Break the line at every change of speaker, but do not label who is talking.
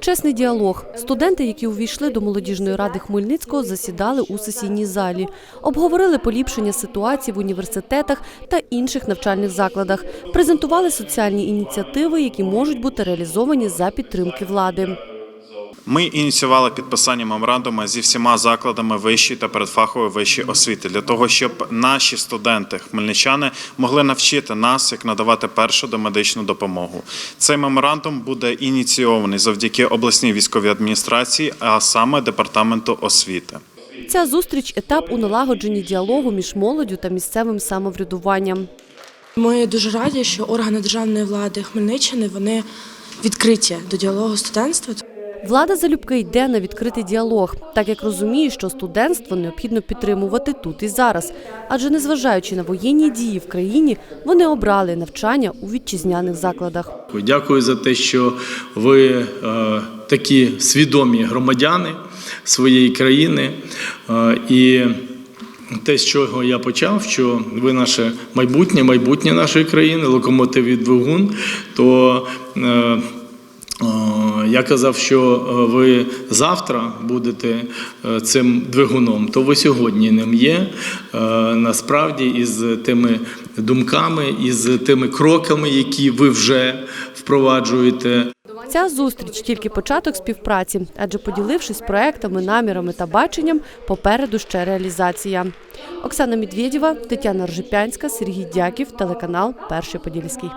Чесний діалог. Студенти, які увійшли до молодіжної ради Хмельницького, засідали у сесійній залі, обговорили поліпшення ситуації в університетах та інших навчальних закладах, презентували соціальні ініціативи, які можуть бути реалізовані за підтримки влади.
Ми ініціювали підписання меморандуму зі всіма закладами вищої та передфахової вищої освіти для того, щоб наші студенти, хмельничани, могли навчити нас, як надавати першу домедичну допомогу. Цей меморандум буде ініційований завдяки обласній військовій адміністрації, а саме департаменту освіти.
Ця зустріч етап у налагодженні діалогу між молоддю та місцевим самоврядуванням.
Ми дуже раді, що органи державної влади Хмельниччини вони відкриті до діалогу студентства.
Влада залюбки йде на відкритий діалог, так як розуміє, що студентство необхідно підтримувати тут і зараз. Адже незважаючи на воєнні дії в країні, вони обрали навчання у вітчизняних закладах.
Дякую за те, що ви е, такі свідомі громадяни своєї країни. Е, і те, з чого я почав, що ви наше майбутнє, майбутнє нашої країни, локомотив і двигун, то е, я казав, що е, ви завтра будете е, цим двигуном, то ви сьогодні ним є. Е, Насправді, із тими думками, із тими кроками, які ви вже впроваджуєте.
Ця зустріч тільки початок співпраці, адже поділившись проектами, намірами та баченням, попереду ще реалізація. Оксана Медведєва, Тетяна Ржепянська, Сергій Дяків, телеканал Перший Подільський.